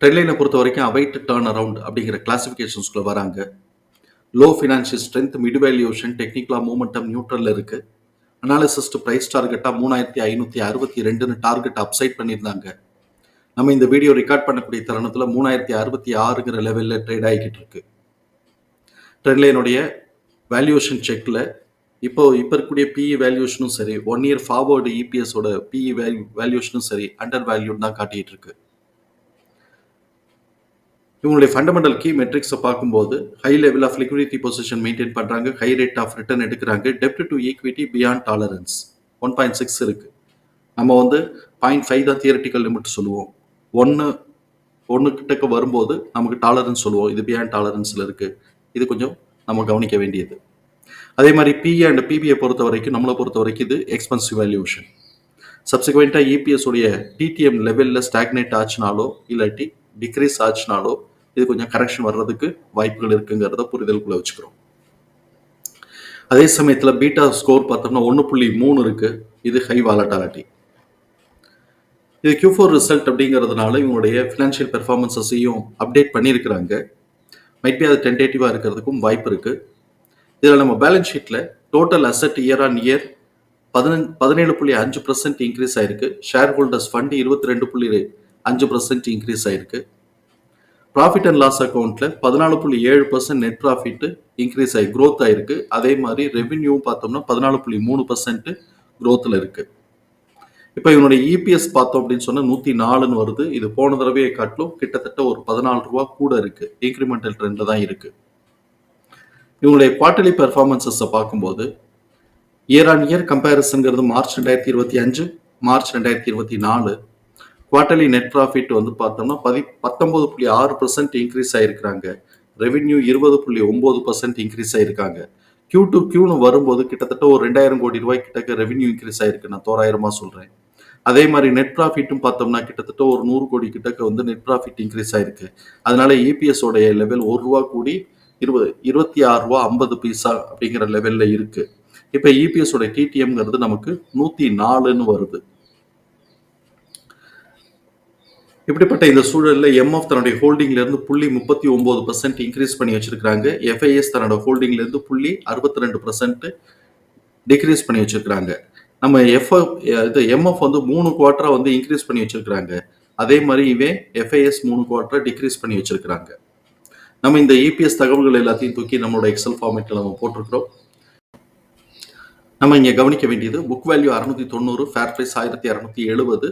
ட்ரெட்லைனை பொறுத்த வரைக்கும் await turn around அப்படிங்கிற கிளாசிஃபிகேஷன்ஸ்குள்ள வராங்க. Low financial strength mid valuation டெக்னிக்கலாக மூமெண்டம் நியூட்ரலில் இருக்குது அனாலிசிஸ்ட் ப்ரைஸ் டார்கெட்டாக மூணாயிரத்தி ஐநூற்றி அறுபத்தி ரெண்டுன்னு டார்கெட் அப்சைட் பண்ணியிருந்தாங்க. நம்ம இந்த வீடியோ ரெக்கார்ட் பண்ணக்கூடிய தருணத்தில் மூணாயிரத்தி அறுபத்தி ஆறுங்கிற லெவலில் ட்ரேட் ஆகிக்கிட்டு இருக்கு ட்ரெட்லைனுடைய வேல்யூஷன் செக்கில் இப்போ இப்போ இருக்கக்கூடிய பிஇ வேல்யூஷனும் சரி ஒன் இயர் ஃபார்வர்டு இபிஎஸோட பிஇ வேல்யூ வேல்யூஷனும் சரி அண்டர் வேல்யூன்னு தான் காட்டிகிட்டு இருக்கு இவங்களுடைய ஃபண்டமெண்டல் கீ மெட்ரிக்ஸை பார்க்கும்போது high level of liquidity position maintain பண்ணுறாங்க ஹை ரேட் ஆஃப் ரிட்டர்ன் எடுக்கிறாங்க டெப்ட் to equity beyond tolerance one point six இருக்குது நம்ம வந்து பாயிண்ட் ஃபைவ் தான் தியரட்டிக்கல் லிமிட் சொல்லுவோம். ஒன்று ஒன்று கிட்டக்க வரும்போது நமக்கு டாலரன்ஸ் சொல்லுவோம். இது பியாண்ட் டாலரன்ஸில் இருக்குது இது கொஞ்சம் நம்ம கவனிக்க வேண்டியது. அதே மாதிரி பிஏ அண்ட் பிபிஐ பொறுத்த வரைக்கும் நம்மளை பொறுத்த வரைக்கும் இது எக்ஸ்பென்சிவ் வேல்யூஷன் சப்சிக்வெண்ட்டாக இபிஎஸ் உடைய டிடிஎம் லெவலில் ஸ்டாக்னேட் ஆச்சுனாலோ இல்லாட்டி டிக்ரீஸ் ஆச்சுனாலோ இது கொஞ்சம் கரெக்ஷன் வர்றதுக்கு வாய்ப்புகள் இருக்குங்கிறத புரிதலுக்குள்ள வச்சுக்கிறோம். அதே சமயத்தில் பீட்டா ஸ்கோர் பார்த்தோம்னா ஒன்று புள்ளி மூணு இருக்குது இது ஹை வாலட்டாலிட்டி இது கியூ ஃபோர் ரிசல்ட் அப்படிங்கிறதுனால இவங்களுடைய ஃபினான்ஷியல் பெர்ஃபார்மன்ஸஸையும் அப்டேட் பண்ணியிருக்கிறாங்க. மைட் பி அது டென்டேட்டிவாக இருக்கிறதுக்கும் வாய்ப்பு இருக்குது இதில் நம்ம பேலன்ஸ் ஷீட்டில் total asset year on year பதினஞ்சு பதினேழு புள்ளி அஞ்சு பர்சன்ட் இன்க்ரீஸ் ஆயிருக்கு. ஷேர் ஹோல்டர்ஸ் ஃபண்ட் இருபத்தி ரெண்டு புள்ளி அஞ்சு பர்சன்ட் இன்க்ரீஸ் ஆயிருக்கு. ப்ராஃபிட் அண்ட் லாஸ் அக்கௌண்ட்ல பதினாலு புள்ளி ஏழு பர்சன்ட் நெட் ப்ராஃபிட் இன்க்ரீஸ் ஆகி க்ரோத் ஆயிருக்கு. அதே மாதிரி ரெவென்யூ பார்த்தோம்னா பதினாலு புள்ளி மூணு பர்சன்ட் க்ரோத்தில் இருக்கு. இப்போ இவனுடைய இபிஎஸ் பார்த்தோம் அப்படின்னு சொன்னால் நூற்றி நாலுன்னு வருது. இது போன தடவையை காட்டிலும் கிட்டத்தட்ட ஒரு பதினாலு ரூபா கூட இருக்கு. இன்க்ரிமெண்டல் ட்ரெண்டில் தான் இருக்கு. இவங்களுடைய குவார்டர்லி பெர்ஃபார்மன்சஸை பார்க்கும்போது இயர் ஆன் இயர் கம்பேரிசன்ங்கிறது மார்ச் ரெண்டாயிரத்தி இருபத்தி அஞ்சு மார்ச் ரெண்டாயிரத்தி இருபத்தி நாலு குவார்டர்லி நெட் ப்ராஃபிட் வந்து பார்த்தோம்னா பதி பத்தொம்போது புள்ளி ஆறு பர்சன்ட் இன்க்ரீஸ் ஆகிருக்கிறாங்க ரெவென்யூ இருபது புள்ளி ஒம்பது பர்சன்ட் இன்க்ரீஸ் ஆகிருக்காங்க கியூ டு கியூன்னு வரும்போது கிட்டத்தட்ட ஒரு ரெண்டாயிரம் கோடி ரூபாய் கிட்டக்க ரெவென்யூ இன்க்ரீஸ் ஆயிருக்கு. நான் தோராயிரமாக சொல்கிறேன் அதே மாதிரி நெட் ப்ராஃபிட்டும் பார்த்தோம்னா கிட்டத்தட்ட ஒரு நூறு கோடி கிட்டக்க வந்து நெட் ப்ராஃபிட் இன்க்ரீஸ் ஆயிருக்கு. அதனால இபிஎஸ் உடைய லெவல் ஒரு ரூபா கூடி இருபது இருபத்தி ஆறு ரூபா ஐம்பது பைசா அப்படிங்கிற லெவலில் இருக்கு. இப்போ இபிஎஸ் உடைய டிடிஎம்ங்கிறது நமக்கு நூற்றி நாலுன்னு வருது. இப்படிப்பட்ட இந்த சூழலில் எம்எஃப் தன்னுடைய ஹோல்டிங்லேருந்து புள்ளி முப்பத்தி ஒம்பது பர்சன்ட் இன்க்ரீஸ் பண்ணி வச்சுருக்காங்க எஃப்ஐஎஸ் தன்னோட ஹோல்டிங்லேருந்து புள்ளி அறுபத்தி ரெண்டு பர்சன்ட் டிக்ரீஸ் பண்ணி வச்சிருக்காங்க நம்ம எஃப்எஃப் இது எம்எஃப் வந்து மூணு குவார்ட்டராக வந்து இன்க்ரீஸ் பண்ணி வச்சிருக்கிறாங்க. அதே மாதிரி இவன் எஃப்ஐஎஸ் மூணு குவார்ட்டராக டிக்ரீஸ் பண்ணி வச்சிருக்கிறாங்க. நம்ம இந்த இபிஎஸ் தகவல்கள் எல்லாத்தையும் தூக்கி நம்மளோட எக்ஸல் ஃபார்மேட்டில் நம்ம போட்டிருக்கிறோம். நம்ம இங்கே கவனிக்க வேண்டியது புக் வேல்யூ அறுநூத்தி தொண்ணூறு ஃபேர் ப்ரைஸ் ஆயிரத்தி அறுநூத்தி எழுபது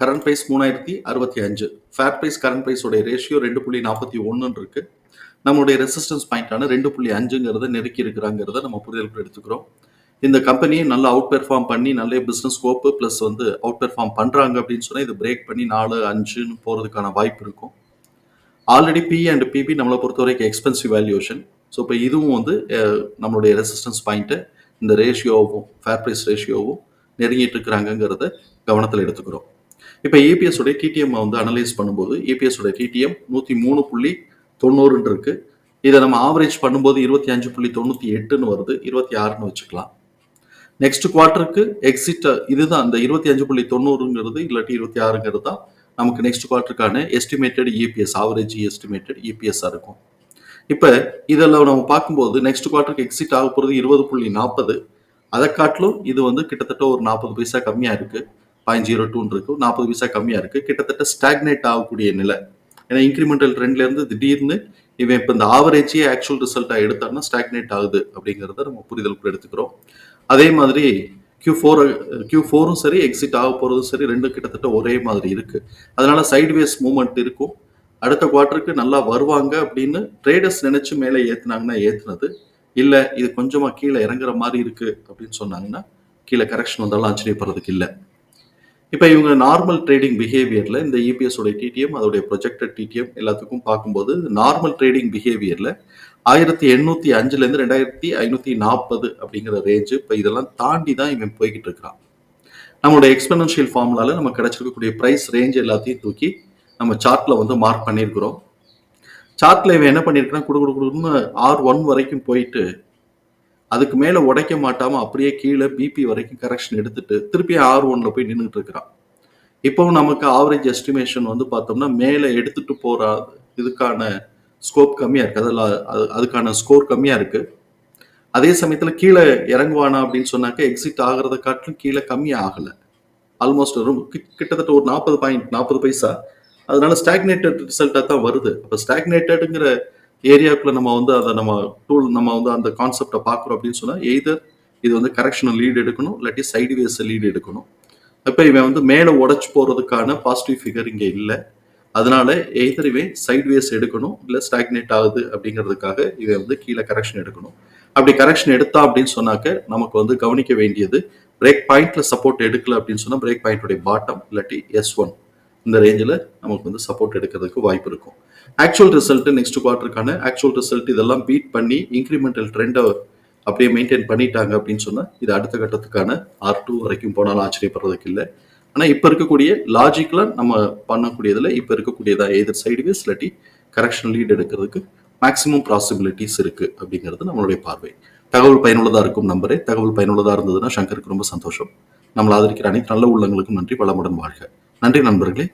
கரண்ட் ப்ரைஸ் மூணாயிரத்தி அறுபத்தி அஞ்சு. ஃபேர் ப்ரைஸ் கரண்ட் ப்ரைஸோடைய ரேஷியோ ரெண்டு புள்ளி நாற்பத்தி ஒன்றுன்னு இருக்கு. நம்மளுடைய ரெசிஸ்டன்ஸ் பாயிண்டான ரெண்டு புள்ளி அஞ்சுங்கிறத நெருக்கி இருக்கிறாங்கிறத நம்ம புரிதலுக்கு எடுத்துக்கிறோம். இந்த கம்பெனியை நல்லா அவுட் பெர்ஃபார்ம் பண்ணி நல்ல பிஸ்னஸ் ஸ்கோப்பு ப்ளஸ் வந்து அவுட் பெர்ஃபார்ம் பண்ணுறாங்க அப்படின்னு சொன்னால் இது பிரேக் பண்ணி நாலு அஞ்சுன்னு போகிறதுக்கான வாய்ப்பு இருக்கும். ஆல்ரெடி பி அண்ட் பிபி நம்மளை பொறுத்த வரைக்கும் எக்ஸ்பென்சிவ் வேல்யூஷன் ஸோ இப்போ இதுவும் வந்து நம்மளுடைய ரெசிஸ்டன்ஸ் பாயிண்ட்டை இந்த ரேஷியோவும் ஃபேர் ப்ரைஸ் ரேஷியோவும் நெருங்கிட்டு இருக்கிறாங்கங்கிறத கவனத்தில் எடுத்துக்கிறோம். இப்போ ஏபிஎஸ் உடைய டிடிஎம் வந்து அனலைஸ் பண்ணும்போது ஏபிஎஸ் உடைய டிடிஎம் நூற்றி மூணு புள்ளி தொண்ணூறுன்னு இருக்கு. இதை நம்ம ஆவரேஜ் பண்ணும்போது இருபத்தி அஞ்சு புள்ளி தொண்ணூற்றி எட்டுன்னு வருது. இருபத்தி ஆறுன்னு வச்சுக்கலாம். நெக்ஸ்ட் குவார்ட்டருக்கு எக்ஸிட் இதுதான் அந்த இருபத்தி அஞ்சு புள்ளி தொண்ணூறுங்கிறது இல்லாட்டி இருபத்தி ஆறுங்கிறது தான் நமக்கு நெக்ஸ்ட் குவார்ட்டருக்கான எஸ்டிமேட்டட் இபிஎஸ் ஆவரேஜ் எஸ்டிமேட்டட் இபிஎஸ்ஸாக இருக்கும். இப்போ இதெல்லாம் நம்ம பார்க்கும்போது நெக்ஸ்ட் குவார்ட்டருக்கு எக்ஸிட் ஆக போகிறது இருபது புள்ளி நாற்பது. அதை காட்டிலும் இது வந்து கிட்டத்தட்ட ஒரு நாற்பது பைசா கம்மியாக இருக்குது பாயிண்ட் ஜீரோ டூன்னு இருக்கு நாற்பது பைசா கம்மியாக இருக்குது கிட்டத்தட்ட ஸ்டாக்னேட் ஆகக்கூடிய நிலை. ஏன்னா இன்க்ரிமெண்டல் ட்ரெண்ட்லேருந்து திடீர்னு இவன் இப்போ இந்த ஆவரேஜே ஆக்சுவல் ரிசல்ட்டாக எடுத்தாருன்னா ஸ்டாக்னேட் ஆகுது அப்படிங்கிறத நம்ம புரிதலுக்கு எடுத்துக்கிறோம். அதே மாதிரி கியூ ஃபோர் கியூ ஃபோரும் சரி எக்ஸிட் ஆக போகிறதும் சரி ரெண்டும் கிட்டத்தட்ட ஒரே மாதிரி இருக்குது அதனால சைட்வேஸ் மூமெண்ட் இருக்கும். அடுத்த குவார்ட்டருக்கு நல்லா வருவாங்க அப்படின்னு ட்ரேடர்ஸ் நினச்சி மேலே ஏற்றுனாங்கன்னா ஏற்றுனது இல்லை இது கொஞ்சமாக கீழே இறங்குற மாதிரி இருக்குது அப்படின்னு சொன்னாங்கன்னா கீழே கரெக்ஷன் வந்தாலும் ஆச்சரியப்படுறதுக்கு இல்லை. இப்போ இவங்க நார்மல் ட்ரேடிங் பிஹேவியரில் இந்த E இபிஎஸ் உடைய டிடிஎம் அதோடைய ப்ரொஜெக்டட் டிடிஎம் எல்லாத்துக்கும் பார்க்கும்போது நார்மல் ட்ரேடிங் பிஹேவியரில் ஆயிரத்தி எண்ணூற்றி அஞ்சுலேருந்து ரெண்டாயிரத்தி ஐநூற்றி நாற்பது அப்படிங்கிற ரேஞ்சு இப்போ இதெல்லாம் தாண்டி தான் இவன் போய்கிட்டு இருக்கிறான். நம்மளுடைய எக்ஸ்பெனன்ஷியல் ஃபார்முலால நம்ம கிடைச்சிருக்கக்கூடிய ப்ரைஸ் ரேஞ்ச் எல்லாத்தையும் தூக்கி நம்ம சார்ட்டில் வந்து மார்க் பண்ணியிருக்கிறோம். சார்ட்டில் இவன் என்ன பண்ணியிருக்கான் குடு குடு குடுன்னு ஆர் ஒன் வரைக்கும் போயிட்டு அதுக்கு மேலே உடைக்க மாட்டாம அப்படியே கீழே பிபி வரைக்கும் கரெக்ஷன் எடுத்துட்டு திருப்பி ஆர் ஒன்ல போய் நின்றுட்டு இருக்கிறான். இப்போவும் நமக்கு ஆவரேஜ் எஸ்டிமேஷன் வந்து பார்த்தோம்னா மேலே எடுத்துட்டு போற இதுக்கான ஸ்கோப் கம்மியா இருக்கு. அதில் அது- அதுக்கான ஸ்கோர் கம்மியா இருக்கு. அதே சமயத்துல கீழே இறங்குவானா அப்படின்னு சொன்னாக்க எக்ஸிட் ஆகிறத காட்டிலும் கீழே கம்மியாக ஆகல. ஆல்மோஸ்ட் ஒரு கிட்டத்தட்ட ஒரு நாற்பது பாயிண்ட் நாற்பது பைசா. அதனால ஸ்டாக்னேட்டட் ரிசல்ட்டாக தான் வருது. அப்போ ஸ்டாக்னேட்டடுங்கிற ஏரியாவுக்குள்ள நம்ம வந்து அதை நம்ம டூல் நம்ம வந்து அந்த கான்செப்டை பார்க்குறோம் அப்படின்னு சொன்னால் எய்தர் இது வந்து கரெக்ஷனல் லீடு எடுக்கணும் இல்லாட்டி சைடு லீடு எடுக்கணும். இப்போ இவன் வந்து மேலே உடச்சி போகிறதுக்கான பாசிட்டிவ் ஃபிகர் இங்கே இல்லை. அதனால எய்தர் இவன் சைடு வேஸ் எடுக்கணும் இல்லை ஸ்டாக்னேட் ஆகுது அப்படிங்கிறதுக்காக இவன் வந்து கீழே கரெக்ஷன் எடுக்கணும். அப்படி கரெக்ஷன் எடுத்தா அப்படின்னு சொன்னாக்க நமக்கு வந்து கவனிக்க வேண்டியது பிரேக் பாயிண்ட்ல சப்போர்ட் எடுக்கல அப்படின்னு சொன்னால் பிரேக் பாயிண்ட்டுடைய பாட்டம் இல்லாட்டி எஸ் ஒன் இந்த ரேஞ்சில் நமக்கு வந்து சப்போர்ட் எடுக்கிறதுக்கு வாய்ப்பு இருக்கும். ஆக்சுவல் ரிசல்ட் நெக்ஸ்ட் குவார்டருக்கான ஆக்சுவல் ரிசல்ட் இதெல்லாம் பீட் பண்ணி இன்க்ரிமெண்டல் ட்ரெண்டை அப்படியே மெயின்டைன் பண்ணிட்டாங்க அப்படின்னு சொன்னால் இது அடுத்த கட்டத்துக்கான ஆர் டூ வரைக்கும் போனாலும் ஆச்சரியப்படுறதுக்கு இல்லை. ஆனால் இப்போ இருக்கக்கூடிய லாஜிக்கலாக நம்ம பண்ணக்கூடியதில் இப்போ இருக்கக்கூடியதா எதிர் சைடு சிலட்டி இல்லாட்டி கரெக்ஷன் லீட் எடுக்கிறதுக்கு மேக்ஸிமம் பாசிபிலிட்டிஸ் இருக்கு அப்படிங்கிறது நம்மளுடைய பார்வை. தகவல் பயனுள்ளதாக இருக்கும் நம்பரே. தகவல் பயனுள்ளதாக இருந்ததுன்னா சங்கருக்கு ரொம்ப சந்தோஷம். நம்மளை ஆதரிக்கிற அனைத்து நல்ல உள்ளங்களுக்கும் நன்றி வளமுடன் வாழ்க. நன்றி நண்பர்களே.